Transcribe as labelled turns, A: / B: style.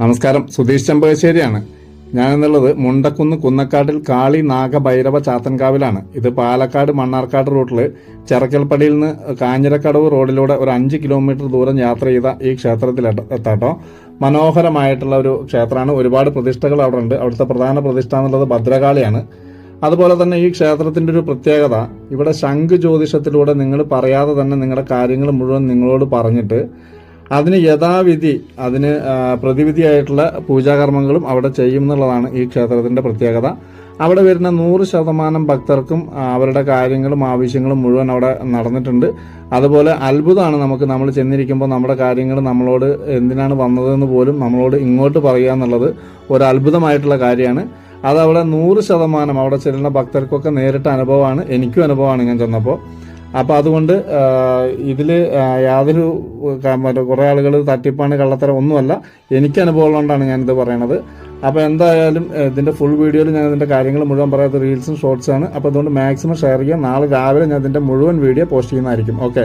A: നമസ്കാരം. സുധീഷ് ചെമ്പകശ്ശേരിയാണ്. ഞാൻ എന്നുള്ളത് മുണ്ടക്കുന്ന് കുന്നക്കാട്ടിൽ കാളി നാഗഭൈരവ ചാത്തൻകാവിലാണ്. ഇത് പാലക്കാട് മണ്ണാർക്കാട് റൂട്ടിൽ ചെറക്കൽപ്പടിയിൽ നിന്ന് കാഞ്ഞിരക്കടവ് റോഡിലൂടെ ഒരു അഞ്ച് കിലോമീറ്റർ ദൂരം യാത്ര ചെയ്ത ഈ ക്ഷേത്രത്തിൽ എത്ത- എത്താട്ടോ. മനോഹരമായിട്ടുള്ള ഒരു ക്ഷേത്രമാണ്. ഒരുപാട് പ്രതിഷ്ഠകൾ അവിടെ ഉണ്ട് അവിടുത്തെ പ്രധാന പ്രതിഷ്ഠ എന്നുള്ളത് ഭദ്രകാളിയാണ്. അതുപോലെ തന്നെ ഈ ക്ഷേത്രത്തിന്റെ ഒരു പ്രത്യേകത ഇവിടെ ശംഖ് ജ്യോതിഷത്തിലൂടെ നിങ്ങൾ പറയാതെ തന്നെ നിങ്ങളുടെ കാര്യങ്ങൾ മുഴുവൻ നിങ്ങളോട് പറഞ്ഞിട്ട് അതിന് യഥാവിധി അതിന് പ്രതിവിധിയായിട്ടുള്ള പൂജാകർമ്മങ്ങളും അവിടെ ചെയ്യുമെന്നുള്ളതാണ് ഈ ക്ഷേത്രത്തിന്റെ പ്രത്യേകത. അവിടെ വരുന്ന നൂറ് ശതമാനം ഭക്തർക്കും അവരുടെ കാര്യങ്ങളും ആവശ്യങ്ങളും മുഴുവൻ അവിടെ നടന്നിട്ടുണ്ട്. അതുപോലെ അത്ഭുതമാണ് നമുക്ക് നമ്മൾ ചെന്നിരിക്കുമ്പോൾ നമ്മുടെ കാര്യങ്ങൾ നമ്മളോട് എന്തിനാണ് വന്നതെന്ന് പോലും നമ്മളോട് ഇങ്ങോട്ട് പറയുക എന്നുള്ളത് ഒരു അത്ഭുതമായിട്ടുള്ള കാര്യമാണ്. അത് അവിടെ നൂറ് ശതമാനം അവിടെ ചെല്ലുന്ന ഭക്തർക്കൊക്കെ നേരിട്ട അനുഭവമാണ് എനിക്കും അനുഭവമാണ് ഞാൻ ചെന്നപ്പോൾ. അപ്പോൾ അതുകൊണ്ട് ഇതിൽ യാതൊരു മറ്റേ കുറേ ആളുകൾ തട്ടിപ്പാണ് കള്ളത്തരം ഒന്നുമല്ല. എനിക്ക് അനുഭവം കൊണ്ടാണ് ഞാനിത് പറയണത്. അപ്പോൾ എന്തായാലും ഇതിന്റെ ഫുൾ വീഡിയോയിൽ ഞാൻ ഇതിന്റെ കാര്യങ്ങൾ മുഴുവൻ പറയാത്ത റീൽസും ഷോർട്സാണ് അപ്പോൾ അതുകൊണ്ട് മാക്സിമം ഷെയർ ചെയ്യാം. നാളെ രാവിലെ ഞാൻ ഇതിന്റെ മുഴുവൻ വീഡിയോ പോസ്റ്റ് ചെയ്യുന്നതായിരിക്കും. ഓക്കെ